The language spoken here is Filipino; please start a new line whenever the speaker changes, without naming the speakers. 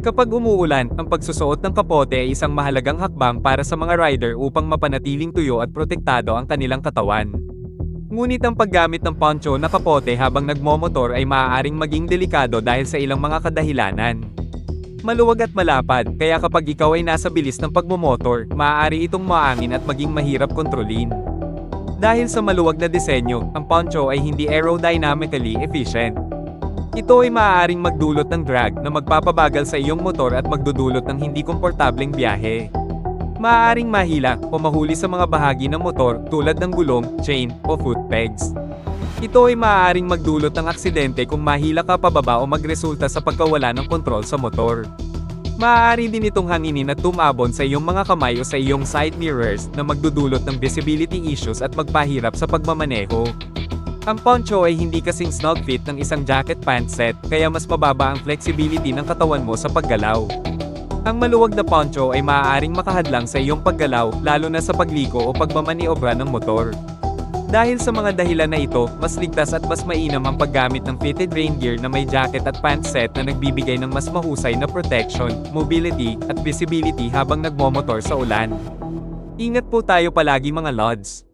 Kapag umuulan, ang pagsusuot ng kapote ay isang mahalagang hakbang para sa mga rider upang mapanatiling tuyo at protektado ang kanilang katawan. Ngunit ang paggamit ng poncho na kapote habang nagmomotor ay maaaring maging delikado dahil sa ilang mga kadahilanan. Maluwag at malapad, kaya kapag ikaw ay nasa bilis ng pagmomotor, maaari itong maangin at maging mahirap kontrolin. Dahil sa maluwag na disenyo, ang poncho ay hindi aerodynamically efficient. Ito ay maaaring magdulot ng drag na magpapabagal sa iyong motor at magdudulot ng hindi komportableng biyahe. Maaaring mahila o mahuli sa mga bahagi ng motor tulad ng gulong, chain, o foot pegs. Ito ay maaaring magdulot ng aksidente kung mahila ka pababa o magresulta sa pagkawala ng kontrol sa motor. Maaari din itong hanginin at tumabon sa iyong mga kamay o sa iyong side mirrors na magdudulot ng visibility issues at magpahirap sa pagmamaneho. Ang poncho ay hindi kasing snug fit ng isang jacket pant set, kaya mas mababa ang flexibility ng katawan mo sa paggalaw. Ang maluwag na poncho ay maaaring makahadlang sa iyong paggalaw, lalo na sa pagliko o pagmamaniobra ng motor. Dahil sa mga dahilan na ito, mas ligtas at mas mainam ang paggamit ng fitted rain gear na may jacket at pant set na nagbibigay ng mas mahusay na protection, mobility, at visibility habang nagmomotor sa ulan. Ingat po tayo palagi mga lods.